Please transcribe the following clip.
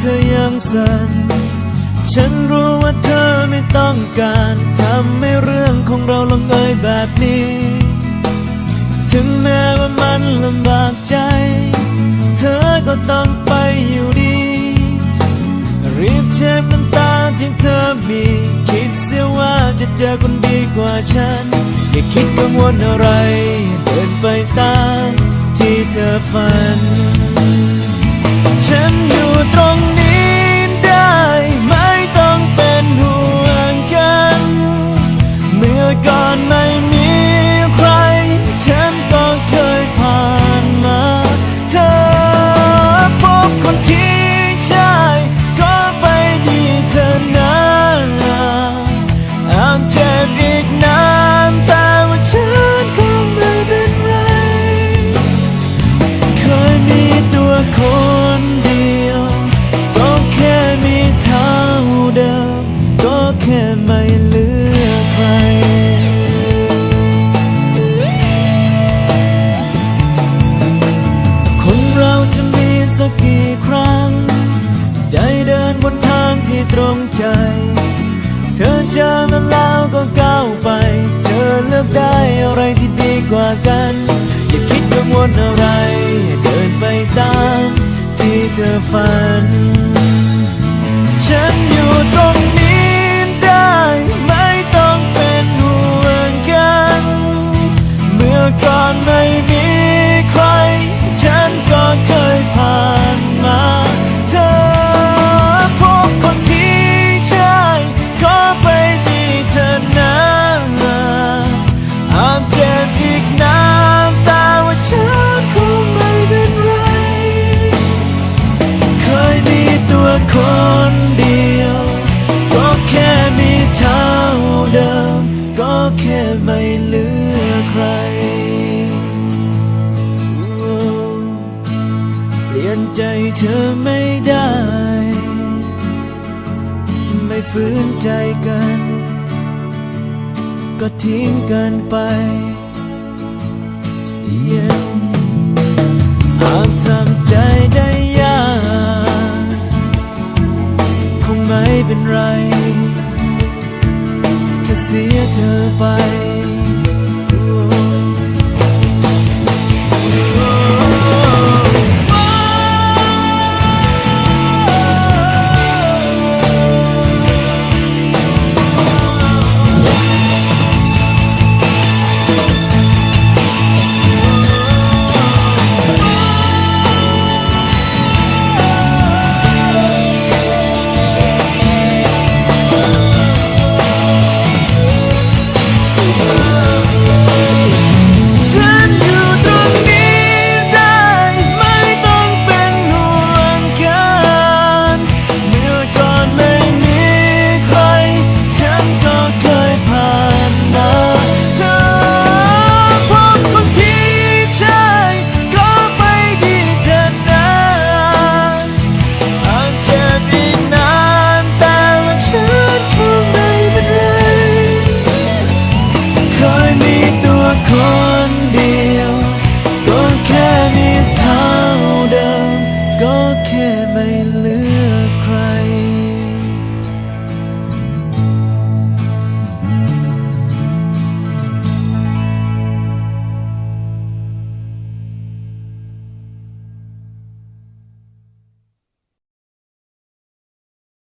เธอยังสันฉันรู้ว่าเธอไม่ต้องการทำให้เรื่องของเราลงเอยแบบนี้ ถึงแม้ว่ามันลำบากใจ เธอก็ต้องไปอยู่ดี รีบเช็ดน้ำตาที่เธอมี คิดเสียว่าจะเจอคนดีกว่าฉัน อย่าคิดกังวลอะไร กว่ากัน อย่าคิดกังวลอะไร เดินไปตามที่เธอฝัน นใจเธอไม่ได้ ไม่ฝืนใจกัน ก็ทิ้งกันไป yeah. หากทำใจได้ยากคงไม่เป็นไร แค่เสียเธอไป ยมีตัวคน